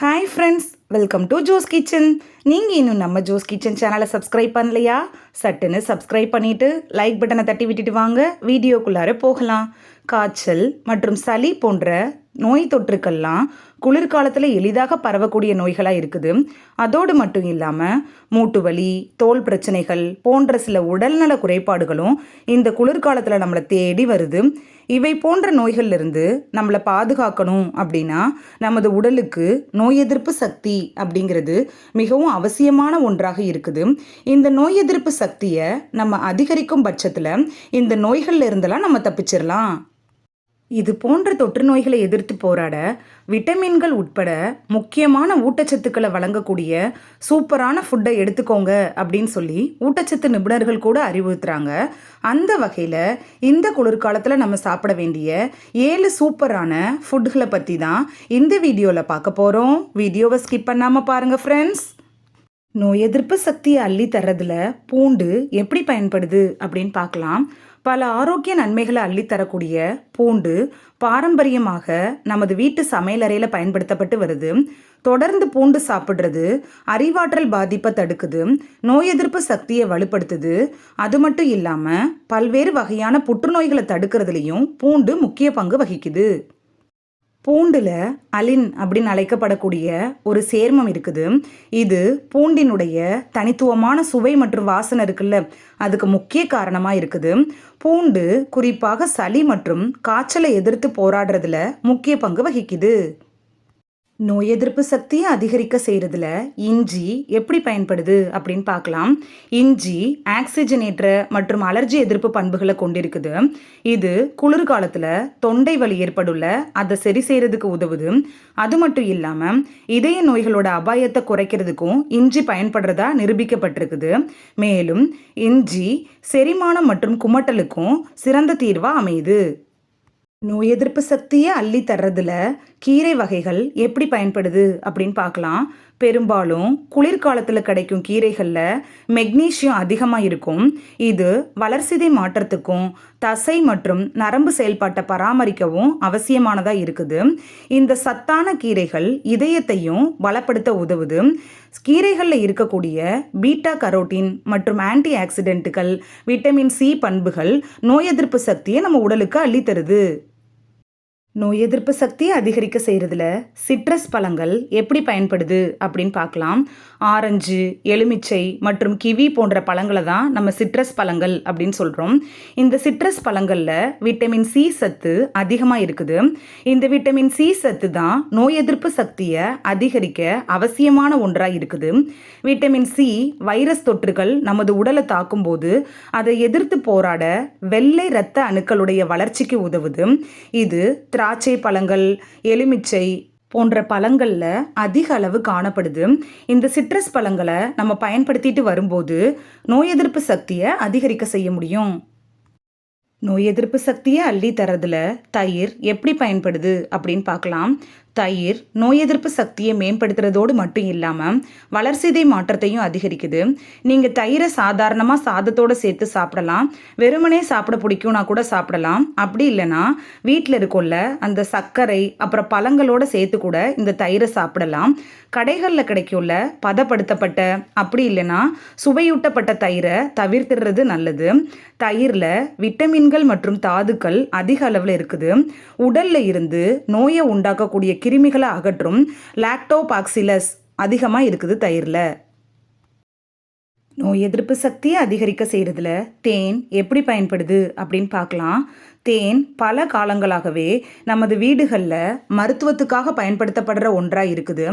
Hi friends welcome to Jo's kitchen நீங்கள் இன்னும் நம்ம ஜோஸ் கிச்சன் சேனலை சப்ஸ்கிரைப் பண்ணலையா? சட்டுன்னு சப்ஸ்கிரைப் பண்ணிவிட்டு லைக் பட்டனை தட்டி விட்டுட்டு வாங்க. வீடியோக்குள்ளார போகலாம். காய்ச்சல் மற்றும் சளி போன்ற நோய் தொற்றுக்கள்லாம் குளிர்காலத்தில் எளிதாக பரவக்கூடிய நோய்களாக இருக்குது. அதோடு மட்டும் இல்லாமல் மூட்டு வலி தோல் பிரச்சனைகள் போன்ற சில உடல்நல குறைபாடுகளும் இந்த குளிர்காலத்தில் நம்மளை தேடி வருது. இவை போன்ற நோய்கள்லேருந்து நம்மளை பாதுகாக்கணும் அப்படின்னா நமது உடலுக்கு நோய் எதிர்ப்பு சக்தி அப்படிங்கிறது மிகவும் அவசியமான ஒன்றாக இருக்குது. இந்த நோய் எதிர்ப்பு சக்தியை நம்ம அதிகரிக்கும் பட்சத்தில் இந்த நோய்கள்ல இருந்தெல்லாம் நம்ம தப்பிச்சிடலாம் இது போன்ற தொற்று நோய்களை எதிர்த்து போராட விட்டமின்கள் உட்பட முக்கியமான ஊட்டச்சத்துக்களை வழங்கக்கூடிய சூப்பரான ஃபுட்டை எடுத்துக்கோங்க அப்படின்னு சொல்லி ஊட்டச்சத்து நிபுணர்கள் கூட அறிவுறுத்துறாங்க. அந்த வகையில் இந்த குளிர்காலத்தில் நம்ம சாப்பிட வேண்டிய ஏழு சூப்பரான ஃபுட்டுகளை பற்றி தான் இந்த வீடியோவில் பார்க்க போகிறோம் வீடியோவை ஸ்கிப் பண்ணாமல் பாருங்கள் ஃப்ரெண்ட்ஸ் நோய் எதிர்ப்பு சக்தியை அள்ளி தர்றதுல பூண்டு எப்படி பயன்படுது அப்படின்னு பார்க்கலாம். பல ஆரோக்கிய நன்மைகளை அள்ளித்தரக்கூடிய பூண்டு பாரம்பரியமாக நமது வீட்டு சமையலறையில் பயன்படுத்தப்பட்டு வருது. தொடர்ந்து பூண்டு சாப்பிட்றது அறிவாற்றல் பாதிப்பை தடுக்குது. நோய் எதிர்ப்பு சக்தியை வலுப்படுத்துது. அது மட்டும் இல்லாமல் பல்வேறு வகையான புற்றுநோய்களை தடுக்கிறதுலையும் பூண்டு முக்கிய பங்கு வகிக்குது. பூண்டில் அலின் அப்படின்னு அழைக்கப்படக்கூடிய ஒரு சேர்மம் இருக்குது. இது பூண்டினுடைய தனித்துவமான சுவை மற்றும் வாசனை இருக்குல்ல அதுக்கு முக்கிய காரணமாக இருக்குது. பூண்டு குறிப்பாக சளி மற்றும் காய்ச்சலை எதிர்த்து போராடுறதுல முக்கிய பங்கு வகிக்குது. நோய் எதிர்ப்பு சக்தியை அதிகரிக்க செய்கிறதுல இஞ்சி எப்படி பயன்படுது அப்படின்னு பார்க்கலாம். இஞ்சி ஆக்சிஜனேற்ற மற்றும் அலர்ஜி எதிர்ப்பு பண்புகளை கொண்டிருக்குது. இது குளிர்காலத்தில் தொண்டை வலி ஏற்படுள்ள அதை சரி செய்கிறதுக்கு உதவுது. அது மட்டும் இல்லாமல் இதய நோய்களோட அபாயத்தை குறைக்கிறதுக்கும் இஞ்சி பயன்படுறதா நிரூபிக்கப்பட்டிருக்குது. மேலும் இஞ்சி செரிமானம் மற்றும் குமட்டலுக்கும் சிறந்த தீர்வாக அமையுது. நோய் எதிர்ப்பு சக்தியை அள்ளி தர்றதுல கீரை வகைகள் எப்படி பயன்படுது அப்படின்னு பார்க்கலாம். பெரும்பாலும் குளிர்காலத்தில் கிடைக்கும் கீரைகளில் மெக்னீஷியம் அதிகமாக இருக்கும். இது வளர்சிதை மாற்றத்துக்கும் தசை மற்றும் நரம்பு செயல்பாட்டை பராமரிக்கவும் அவசியமானதாக இருக்குது. இந்த சத்தான கீரைகள் இதயத்தையும் பலப்படுத்த உதவுது. கீரைகளில் இருக்கக்கூடிய பீட்டா கரோட்டின் மற்றும் ஆன்டி ஆக்சிடென்ட்டுகள் விட்டமின் சி பண்புகள் நோய் எதிர்ப்பு சக்தியை நம்ம உடலுக்கு அள்ளித்தருது. நோய் எதிர்ப்பு சக்தியை அதிகரிக்க செய்கிறதுல சிட்ரஸ் பழங்கள் எப்படி பயன்படுது அப்படின்னு பார்க்கலாம். ஆரஞ்சு எலுமிச்சை மற்றும் கிவி போன்ற பழங்களை தான் நம்ம சிட்ரஸ் பழங்கள் அப்படின்னு சொல்கிறோம் இந்த சிட்ரஸ் பழங்களில் விட்டமின் சி சத்து அதிகமாக இருக்குது. இந்த விட்டமின் சி சத்து தான் நோய் எதிர்ப்பு சக்தியை அதிகரிக்க அவசியமான ஒன்றாக இருக்குது. விட்டமின் சி வைரஸ் தொற்றுகள் நமது உடலை தாக்கும்போது அதை எதிர்த்து போராட வெள்ளை இரத்த அணுக்களுடைய வளர்ச்சிக்கு உதவுது. இது திராட்சை பழங்கள் எலுமிச்சை போன்ற பழங்களில் அதிக அளவு காணப்படுது. இந்த சிட்ரஸ் பழங்களை நம்ம பயன்படுத்திட்டு வரும்போது நோய் எதிர்ப்பு சக்தியை அதிகரிக்க செய்ய முடியும். நோய் எதிர்ப்பு சக்தியை அள்ளி தரதுல தயிர் எப்படி பயன்படுது அப்படின்னு பார்க்கலாம். தயிர் நோய் எதிர்ப்பு சக்தியை மேம்படுத்துறதோடு மட்டும் இல்லாமல் வளர்சிதை மாற்றத்தையும் அதிகரிக்குது. நீங்கள் தயிரை சாதாரணமாக சாதத்தோடு சேர்த்து சாப்பிடலாம். வெறுமனே சாப்பிட பிடிக்கும்னா கூட சாப்பிடலாம். அப்படி இல்லைன்னா வீட்டில் இருக்கோல்ல அந்த சர்க்கரை அப்புறம் பழங்களோட சேர்த்து கூட இந்த தயிரை சாப்பிடலாம். கடைகளில் கிடைக்கும்ல பதப்படுத்தப்பட்ட அப்படி இல்லைன்னா சுவையூட்டப்பட்ட தயிரை தவிர்த்துடுறது நல்லது. தயிரில் விட்டமின்கள் மற்றும் தாதுக்கள் அதிக அளவில் இருக்குது. உடலில் இருந்து நோயை உண்டாக்கக்கூடிய கிருமிகளை அகற்றும் லாக்டோபாக்சிலஸ் அதிகமாக இருக்குது தயிரில். நோய் எதிர்ப்பு சக்தியை அதிகரிக்க செய்கிறதுல தேன் எப்படி பயன்படுது அப்படின்னு பார்க்கலாம். தேன் பல காலங்களாகவே நமது வீடுகளில் மருத்துவத்துக்காக பயன்படுத்தப்படுற ஒன்றாக இருக்குது.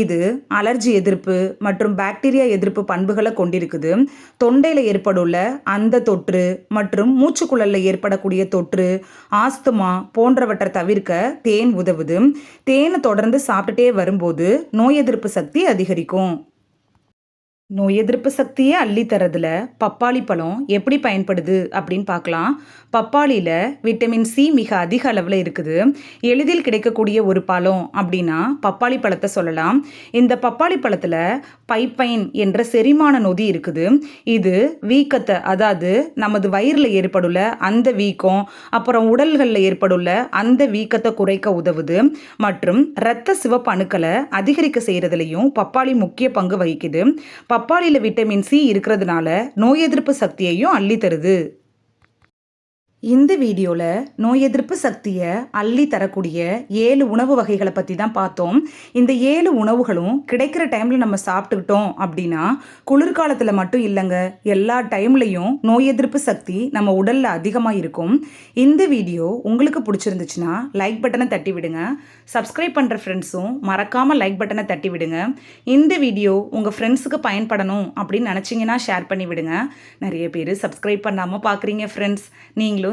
இது அலர்ஜி எதிர்ப்பு மற்றும் பாக்டீரியா எதிர்ப்பு பண்புகளை கொண்டிருக்குது. தொண்டையில் ஏற்படுள்ள அந்த தொற்று மற்றும் மூச்சுக்குழலில் ஏற்படக்கூடிய தொற்று ஆஸ்துமா போன்றவற்றை தவிர்க்க தேன் உதவுது. தேனை தொடர்ந்து சாப்பிட்டுட்டே வரும்போது நோய் எதிர்ப்பு சக்தி அதிகரிக்கும். நோய் எதிர்ப்பு சக்தியை அள்ளி தரதுல பப்பாளி பழம் எப்படி பயன்படுது அப்படின்னு பார்க்கலாம். பப்பாளியில் விட்டமின் சி மிக அதிக அளவில் இருக்குது. எளிதில் கிடைக்கக்கூடிய ஒரு பழம் அப்படின்னா பப்பாளி பழத்தை சொல்லலாம். இந்த பப்பாளி பழத்தில் பைப்பைன் என்ற செரிமான நொதி இருக்குது. இது வீக்கத்தை அதாவது நமது வயிறில் ஏற்படுள்ள அந்த வீக்கம் அப்புறம் உடல்களில் ஏற்படுள்ள அந்த வீக்கத்தை குறைக்க உதவுது. மற்றும் இரத்த சிவப்பு அணுக்களை அதிகரிக்க செய்கிறதுலையும் பப்பாளி முக்கிய பங்கு வகிக்குது. பப்பாளியில் விட்டமின் சி இருக்கிறதுனால நோய் எதிர்ப்பு சக்தியையும் அள்ளி தருது இந்த வீடியோவில் நோய் எதிர்ப்பு சக்தியை அள்ளி தரக்கூடிய ஏழு உணவு வகைகளை பற்றி தான் பார்த்தோம். இந்த ஏழு உணவுகளும் கிடைக்கிற டைமில் நம்ம சாப்பிட்டுக்கிட்டோம் அப்படின்னா குளிர்காலத்தில் மட்டும் இல்லைங்க. எல்லா டைம்லையும் நோய் எதிர்ப்பு சக்தி நம்ம உடலில் அதிகமாக இருக்கும். இந்த வீடியோ உங்களுக்கு பிடிச்சிருந்துச்சுன்னா லைக் பட்டனை தட்டி விடுங்க. சப்ஸ்கிரைப் பண்ணுற ஃப்ரெண்ட்ஸும் மறக்காமல் லைக் பட்டனை தட்டி விடுங்க. இந்த வீடியோ உங்கள் ஃப்ரெண்ட்ஸுக்கு பயன்படணும் அப்படின்னு நினச்சிங்கன்னா ஷேர் பண்ணி விடுங்க. நிறைய பேர் சப்ஸ்கிரைப் பண்ணாமல் பார்க்குறீங்க ஃப்ரெண்ட்ஸ் நீங்களும்